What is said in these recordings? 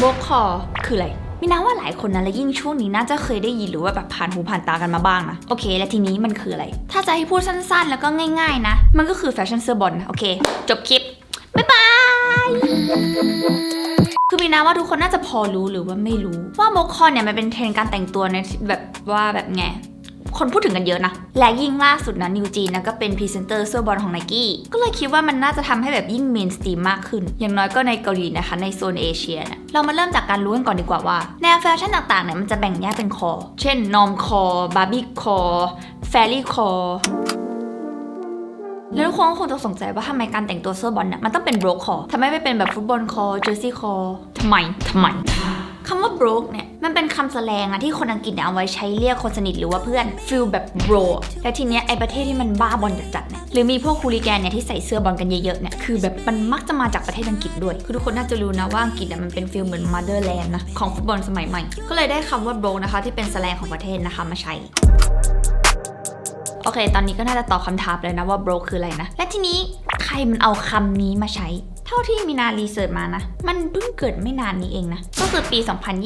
โบกคอคืออะไรมินาว่าหลายคนนะและยิ่งช่วงนี้น่าจะเคยได้ยินหรือว่าแบบผ่านหูผ่านตากันมาบ้างนะโอเค และทีนี้มันคืออะไร ถ้าจะให้พูดสั้นๆ แล้วก็ง่าย ๆ นะ มันก็คือแฟชั่นเสื้อบอลนะโอเค จบคลิป บ๊ายบายคือมีนาว่าทุกคนน่าจะพอรู้หรือว่าไม่รู้ ว่าโมคอนเนี่ยมันเป็นเทรนด์การแต่งตัวในแบบว่าแบบไง คนพูดถึงกันเยอะนะ และยิ่งล่าสุดนะนิวจีนนะก็เป็นพรีเซนเตอร์เสื้อบอลของ n นกี้ก็เลยคิดว่ามันน่าจะทำให้แบบยิ่งเมนสตรีมมากขึ้น อย่างน้อยก็ในเกาหลีนะคะ ในโซนเอเชียเนี่ยเรามาเริ่มจากการรู้กันก่อนดีกว่าว่าแนวแฟชั่นต่างๆเนี่ยมันจะแบ่งแยกเป็นคอ เช่นนอมคอบาร์บี้คอแฟรี่คอแล้วทุกคนคงจะสงสัยว่าทำไมการแต่งตัวเสื้อบอลเนี่ยมันต้องเป็นโบรกคอทำไมไม่เป็นแบบฟุตบอลคอเจอร์ซี่คอทำไมทำไมคำว่า broke เนี่ย มันเป็นคำแสลงอะที่คนอังกฤษเนี่ยเอาไว้ใช้เรียกคนสนิทหรือว่าเพื่อนฟิลแบบ bro และทีเนี้ยไอประเทศที่มันบ้าบอลจัดๆเนี่ยหรือมีพวกคูลิแกนเนี่ยที่ใส่เสื้อบอลกันเยอะๆเนี่ยคือแบบมันมักจะมาจากประเทศอังกฤษด้วย คือทุกคนน่าจะรู้นะว่าอังกฤษเนี่ยมันเป็นฟิลเหมือน motherland นะของฟุตบอลสมัยใหม่ ก็เลยได้คำว่า bro นะคะที่เป็นแสลงของประเทศนะคะมาใช้โอเค ตอนนี้ก็น่าจะตอบคำถามเลยนะว่า bro คืออะไรนะ และทีนี้ใครมันเอาคำนี้มาใช้ เท่าที่มีนารีเสิร์ชมานะ มันเพิ่งเกิดไม่นานนี้เองนะ ก็คือปี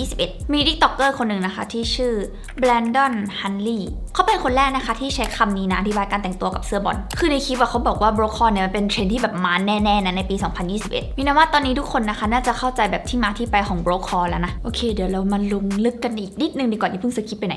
2021 มีดิกต็อกเกอร์คนหนึ่งนะคะ ที่ชื่อ Brandon Hunley เขาเป็นคนแรกนะคะที่ใช้คำนี้นะอธิบายการแต่งตัวกับเสื้อบอล คือในคลิปอะเขาบอกว่า broke เนี่ยมันเป็นเทรนที่แบบมาแน่ๆนะในปี 2021 มีนาว่าตอนนี้ทุกคนนะคะ น่าจะเข้าใจแบบที่มาที่ไปของ broke แล้วนะ โอเค เดี๋ยวเรามาลงลึกกันอีกนิดนึงดีกว่าที่เพิ่งสกิปไปไหน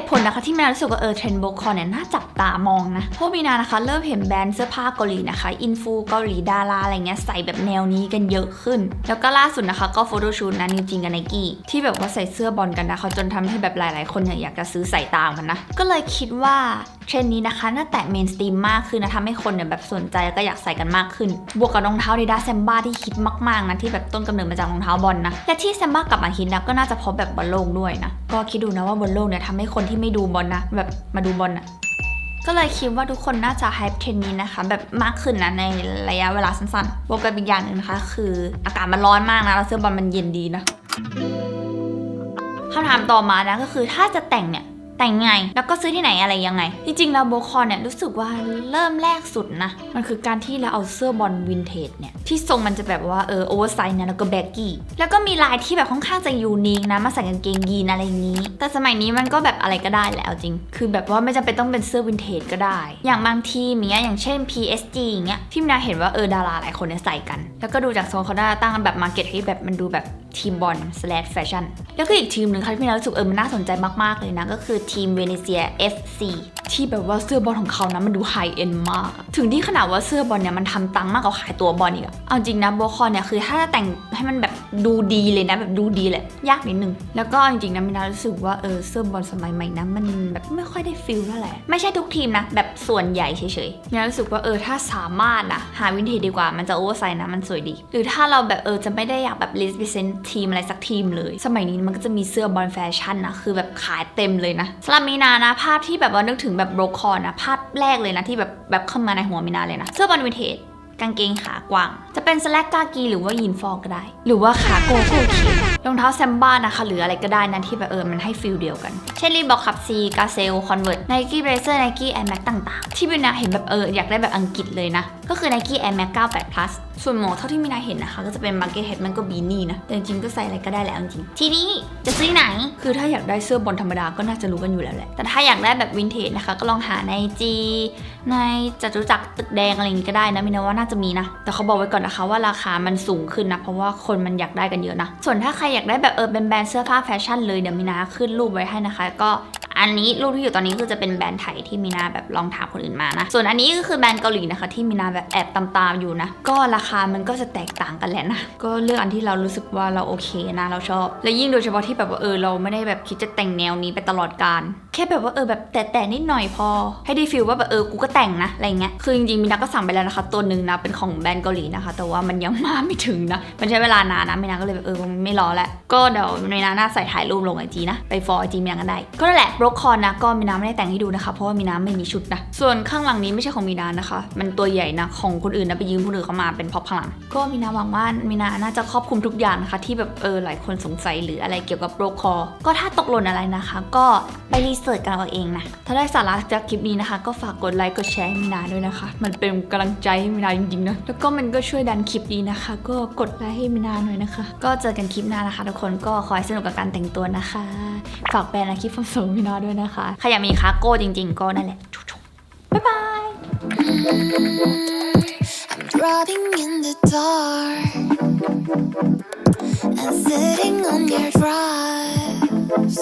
ตุผลนะคะที่มีนารู้สึกว่าเออเทรนด์โบคอนเนี่ยน่าจับตามองนะเพราะมีนานะคะเริ่มเห็นแบรนด์เสื้อผ้าเกาหลีนะคะอินฟูเกาหลีดาราอะไรเงี้ยใส่แบบแนวนี้กันเยอะขึ้น แล้วก็ล่าสุดนะคะก็โฟโต้ชูตนะนิวจินกับไนกี้ที่แบบว่าใส่เสื้อบอลกันนะเขาจนทำให้แบบหลาย ๆ คนเนี่ยอยากจะซื้อใส่ตามกันนะก็เลยคิดว่า เทรนด์นี้นะคะน่าแตะเมนสตรีมมากขึ้นนะทำให้คนเนี่ยแบบสนใจแล้วก็อยากใส่กันมากขึ้น บวกกับรองเท้าดีดาแซมบ้าที่ฮิตมากๆนะที่แบบต้นกำเนิดมาจากรองเท้าบอลนะ และที่แซมบ้ากลับมาฮิตนะก็น่าจะเพราะแบบบอลโลกด้วยนะ ก็คิดดูนะว่าบอลโลกเนี่ยทำให้คนที่ไม่ดูบอลนะ แบบมาดูบอลนะก็เลยคิดว่าทุกคนน่าจะไฮป์เทรนนี้นะคะ แบบมากขึ้นนะในระยะเวลาสั้นๆบวกกับอีกอย่างหนึ่งนะคะ คืออากาศมันร้อนมากนะแล้วเสื้อบอลมันเย็นดีนะคำถามต่อมานะก็คือถ้าจะแต่งเนี่ย แต่งไง แล้วก็ซื้อที่ไหนอะไรยังไง จริงๆแล้วโบคอนเนี่ยรู้สึกว่าเริ่มแรกสุดนะ มันคือการที่เราเอาเสื้อบอลวินเทจเนี่ย ที่ทรงมันจะแบบว่าเออโอเวอร์ไซส์นะแล้วก็แบกกี้ แล้วก็มีลายที่แบบค่อนข้างจะยูนิคนะ มาใส่กางเกงยีนอะไรอย่างนี้ แต่สมัยนี้มันก็แบบอะไรก็ได้แหละเอาจริง คือแบบว่าไม่จำเป็นต้องเป็นเสื้อวินเทจก็ได้ อย่างบางทีมอย่างเงี้ยอย่างเช่น PSG อย่างเงี้ยที่มินาเห็นว่าเออดาราหลายคนเนี่ยใส่กัน แล้วก็ดูจากโซนเขาได้าตั้งแบบมาเก็ตให้แบบมันดูแบบทีมบอล slash แฟชั่นแล้วก็อีกทีมหนึ่งค่ะที่มินารู้สึกเออมันน่าสนใจมากๆเลยนะก็คือทีมเวเนเซีย FC ที่แบบว่าเสื้อบอลของเขานะมันดูไฮเอ็นมาก ถึงที่ขนาดว่าเสื้อบอลเนี่ยมันทำตังค์มากกว่าขายตัวบอลอีกเอาจริงนะโบคอนเนี่ยคือถ้าจะแต่งให้มันแบบดูดีเลยนะแบบดูดีเลยยากนิดนึง แล้วก็จริงๆนะมินารู้สึกว่าเออเสื้อบอลสมัยใหม่นะมันแบบไม่ค่อยได้ฟิลเท่าไหร่ไม่ใช่ทุกทีมนะแบบส่วนใหญ่เฉยๆมินารู้สึกว่าเออถ้าสามารถนะหาวินเทจดีกว่ามันจะโอเวอร์ไซส์นะมันสวยดี หรือถ้าเราแบบเออจะไม่ได้อยากแบบรีเซนทีมอะไรสักทีมเลย สมัยนี้มันก็จะมีเสื้อบอลแฟชั่นนะคือแบบขายเต็มเลยนะสำหรับมีนานะภาพที่แบบว่านึกถึงแบบโบรคอนนะภาพแรกเลยนะที่แบบแบบเข้ามาในหัวมินาเลยนะเสื้อบอลวินเทจ กางเกงขากว้าง จะเป็นสแลกกากีหรือว่ายีนฟอร์ก็ได้ หรือว่าขาโกโก้เขียวรองเท้าแซมบ้านะคะ หรืออะไรก็ได้นั้นที่แบบเออมันให้ฟิลเดียวกัน เช่นรีบอกขับซีกาเซลคอนเวิร์ตไนกี้เบรเซอร์ไนกี้แอร์แม็กต่างๆ ที่มินาเห็นแบบเอออยากได้แบบอังกฤษเลยนะ ก็คือ Nike Air Max 98 plus ส่วนหมวกเท่าที่มินาเห็นนะคะ ก็จะเป็นบังเก็ตเฮดมันก็บีนี่นะ แต่จริงก็ใส่อะไรก็ได้แหละจริงทีนี้จะซื้อไหน คือถ้าอยากได้เสื้อบอลธรรมดาก็น่าจะรู้กันอยู่แล้วแหละ แต่ถ้าอยากได้แบบวินเทจนะคะก็ลองหาในจีในจตุจักรตึกแดงอะไรอย่างงี้ก็ได้นะมินาว่าน่าจะมีนะ แต่เขาบอกไว้ก่อนนะคะว่าราคามันสูงขึ้นนะ เพราะว่าคนมันอยากได้กันเยอะนะ ส่วนถ้าใครอยากได้แบบเออเป็นแบรนด์เสื้อผ้าแฟชั่นเลยเดี๋ยวมินาขึ้นรูปไว้ให้นะคะ ก็ อันนี้รูปที่อยู่ตอนนี้คือจะเป็นแบรนด์ไทยที่มินาแบบลองถามคนอื่นมานะ ส่วนอันนี้ก็คือแบรนด์เกาหลีนะคะ ที่มินาแบบแอบตามๆอยู่นะ ก็ราคามันก็จะแตกต่างกันแหละนะ ก็เลือกอันที่เรารู้สึกว่าเราโอเคนะเราชอบ และยิ่งโดยเฉพาะที่แบบว่าเออเราไม่ได้แบบคิดจะแต่งแนวนี้ไปตลอดการ แค่แบบว่าเออแบบแต่แต่นิดหน่อยพอ ให้ได้ฟีลว่าแบบเออกูก็แต่งนะอะไรเงี้ย คือจริงๆมินาก็สั่งไปแล้วนะคะ ตัวหนึ่งนะเป็นของแบรนด์เกาหลีนะคะ แต่ว่ามันยังมาไม่ถึงนะ มันใช้เวลานานนะมินาก็เลยแบบเออไม่รอแล้วก็เดี๋ยวในนาหน้าใส่ถ่ายรูปลงไอจีนะไปฟอไอจีมินากันได้ก็นั่นแหละโบรกคอร์นะก็มีนาไม่ได้แต่งให้ดูนะคะ เพราะว่ามีนาไม่มีชุดนะ ส่วนข้างหลังนี้ไม่ใช่ของมีนานะคะ มันตัวใหญ่นะของคนอื่นนะไปยืมคนอื่นเขามาเป็นพ็อพข้างหลัง ก็มีนาหวังว่ามีนาน่าจะครอบคลุมทุกอย่างนะคะ ที่แบบเออหลายคนสงสัยหรืออะไรเกี่ยวกับโรคคอ ก็ถ้าตกหล่นอะไรนะคะ ก็ไปรีเสิร์ชกันเอาเองนะ ถ้าได้สาระจากคลิปนี้นะคะ ก็ฝากกดไลค์กดแชร์ให้มีนาด้วยนะคะ มันเป็นกำลังใจให้มีนาจริงๆนะ แล้วก็มันก็ช่วยดันคลิปนี้นะคะ ก็กดไลค์ให้มีนาหน่อยนะคะ ก็เจอกันคลิปหน้านะคะ ทุกคนก็ขอให้สนุกกับการแต่งตัวนะคะ ฝากแบรนด์อาคิฟฟอมโซมีนาด้วยนะคะ ใครอยากมีคาโก้จริง ๆ ก็นั่นแหละชุบๆบ๊ายบาย I'm driving in the dark and sitting on your drives.